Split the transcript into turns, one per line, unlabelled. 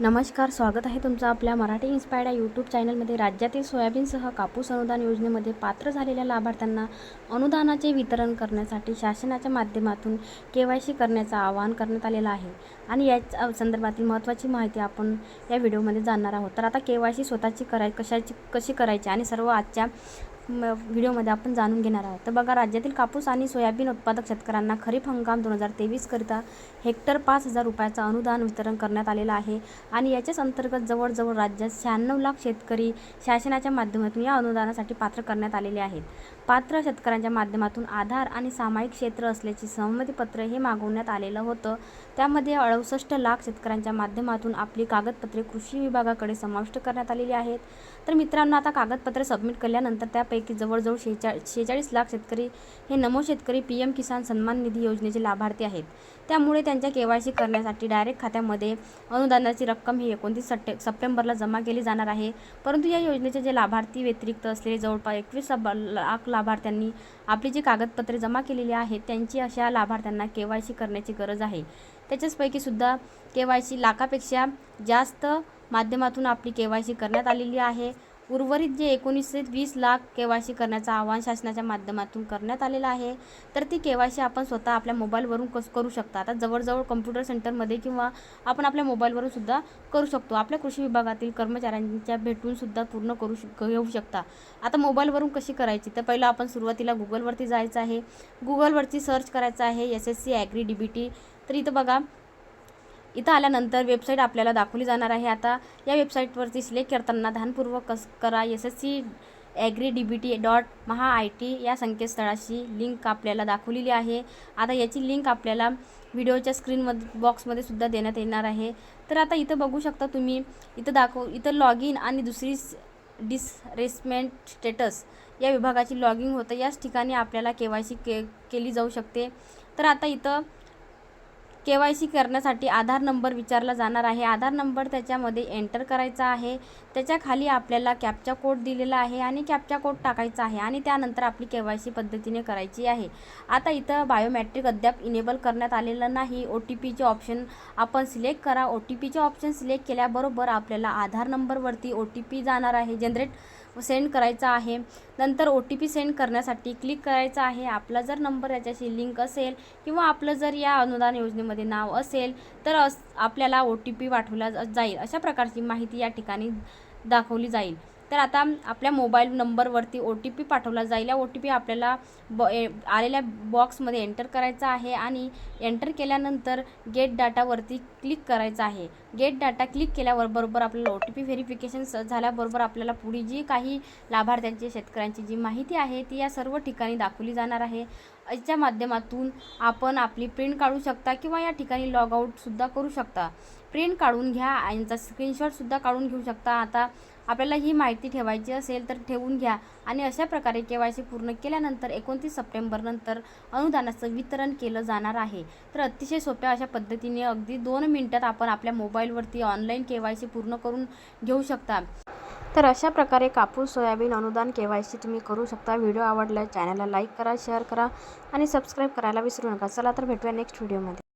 नमस्कार स्वागत आहे तुमचं आपल्या मराठी इन्स्पायर्ड या यूट्यूब चॅनलमध्ये राज्यातील सोयाबीनसह कापूस अनुदान योजनेमध्ये पात्र झालेल्या लाभार्थ्यांना अनुदानाचे वितरण करण्यासाठी शासनाच्या माध्यमातून के वाय सी करण्याचं आवाहन करण्यात आलेलं आहे. आणि याच संदर्भातील महत्त्वाची माहिती आपण या व्हिडिओमध्ये जाणणार आहोत. तर आता के वाय सी स्वतःची कराय कशाची कशी करायची आणि सर्व आजच्या म व्हिडिओमध्ये आपण जाणून घेणार आहोत. तर बघा राज्यातील कापूस आणि सोयाबीन उत्पादक शेतकऱ्यांना खरीप हंगाम दोन हजार तेवीसकरिता हेक्टर पाच हजार रुपयाचं अनुदान वितरण करण्यात आलेलं आहे आणि याच्याच अंतर्गत जवळजवळ राज्यात शहाण्णव लाख शेतकरी शासनाच्या माध्यमातून या अनुदानासाठी पात्र करण्यात आलेले आहेत. पात्र शेतकऱ्यांच्या माध्यमातून आधार आणि सामायिक क्षेत्र असल्याचे सहमतीपत्र हे मागवण्यात आलेलं होतं. त्यामध्ये अडुसष्ट लाख शेतकऱ्यांच्या माध्यमातून आपली कागदपत्रे कृषी विभागाकडे समाविष्ट करण्यात आलेली आहेत. तर मित्रांनो आता कागदपत्रे सबमिट केल्यानंतर त्या त्यापैकी जवळजवळ शेचा शेहेचाळीस लाख शेतकरी हे नमो शेतकरी पी एम किसान सन्मान निधी योजनेचे लाभार्थी आहेत. त्यामुळे त्यांच्या के वाय सी करण्यासाठी डायरेक्ट खात्यामध्ये अनुदानाची रक्कम ही एकोणतीस सट्टे सप्टेंबरला जमा केली जाणार आहे. परंतु या योजनेचे जे लाभार्थी व्यतिरिक्त असलेले जवळपास एकवीस लाख लाभार्थ्यांनी आपली जी कागदपत्रे जमा केलेली आहेत त्यांची अशा लाभार्थ्यांना के वाय सी करण्याची गरज आहे. त्याच्याचपैकी सुद्धा के वाय सी लाखापेक्षा जास्त माध्यमातून आपली के वाय सी करण्यात आलेली आहे. उर्वरित जे एकोणीसशे वीस लाख के वाय सी करण्याचं आवाहन शासनाच्या माध्यमातून करण्यात आलेलं आहे तर ती के वाय सी आपण स्वतः आपल्या मोबाईलवरून कस करू शकता. आता जवळजवळ कम्प्युटर सेंटरमध्ये किंवा आपण आपल्या मोबाईलवरून सुद्धा करू शकतो. आपल्या कृषी विभागातील कर्मचाऱ्यांच्या भेटून सुद्धा पूर्ण करू शक घेऊ शकता. आता मोबाईलवरून कशी करायची? तर पहिलं आपण सुरुवातीला गुगलवरती जायचं आहे. गुगलवरती सर्च करायचं आहे. S S C agri D B T तर इथं बघा इथं आल्यानंतर वेबसाईट आपल्याला दाखवली जाणार आहे. आता या वेबसाईटवरती सिलेक्ट करताना ध्यानपूर्वक कस करा. S S C agri D B T dot Maha I T या संकेतस्थळाची लिंक आपल्याला दाखवलेली आहे. आता याची लिंक आपल्याला व्हिडिओच्या स्क्रीनमध्ये बॉक्समध्ये सुद्धा देण्यात येणार आहे. तर आता इथं बघू शकता तुम्ही इथं दाखव इथं लॉग इन आणि दुसरी डिसरेसमेंट स्टेटस या विभागाची लॉगिंग होतं. याच ठिकाणी आपल्याला के वाय सी के केली जाऊ शकते. तर आता इथं के वाय सी करण्यासाठी आधार नंबर विचारला जाणार आहे. आधार नंबर त्याच्यामध्ये एंटर करायचा आहे. त्याच्याखाली आपल्याला कॅपचा कोड दिलेला आहे आणि कॅपचा कोड टाकायचा आहे आणि त्यानंतर आपली के वाय सी पद्धतीने करायची आहे. आता इथं बायोमॅट्रिक अद्याप इनेबल करण्यात आलेलं नाही. ओ टी पीचे ऑप्शन आपण सिलेक्ट करा. ओ टी पीचे ऑप्शन सिलेक्ट केल्याबरोबर आपल्याला आधार नंबरवरती ओ टी पी जाणार आहे. जनरेट सेंड करायचा आहे. नंतर ओ टी पी सेंड करण्यासाठी क्लिक करायचं आहे. आपला जर नंबर याच्याशी लिंक असेल किंवा आपलं जर या अनुदान योजनेमध्ये नाव असेल तर अस आपल्याला ओ टी पी पाठवला जाईल अशा प्रकारची माहिती या ठिकाणी दाखवली जाईल. तर आता आपल्या मोबाईल नंबरवरती ओ टी पी पाठवला जाईल. या ओ टी पी आपल्याला ब ए आलेल्या बॉक्समध्ये एंटर करायचा आहे आणि एंटर केल्यानंतर गेट डाटावरती क्लिक करायचं आहे. गेट डाटा क्लिक केल्यावर बरोबर आपल्याला ओ टी पी व्हेरिफिकेशन झाल्याबरोबर आपल्याला पुढे जी काही लाभार्थ्यांची शेतकऱ्यांची जी माहिती आहे ती या सर्व ठिकाणी दाखवली जाणार आहे. याच्या माध्यमातून आपण आपली प्रिंट काढू शकता किंवा या ठिकाणी लॉग आऊटसुद्धा करू शकता. प्रिंट काढून घ्या यांचा स्क्रीनशॉटसुद्धा काढून घेऊ शकता. आता आपल्याला ही माहिती ठेवायची असेल तर ठेवून घ्या आणि अशा प्रकारे के वाय सी पूर्ण केल्यानंतर एकोणतीस सप्टेंबरनंतर अनुदानाचं वितरण केलं जाणार आहे. तर अतिशय सोप्या अशा पद्धतीने अगदी दोन मिनटात आपण आपल्या मोबाईलवरती ऑनलाईन के वाय सी पूर्ण करून घेऊ शकता. तर अशा प्रकारे कापूस सोयाबीन अनुदान के वाय सी तुम्ही करू शकता. व्हिडिओ आवडला चॅनलला लाईक करा शेअर करा आणि सबस्क्राईब करायला विसरू नका. चला तर भेटूया नेक्स्ट व्हिडिओमध्ये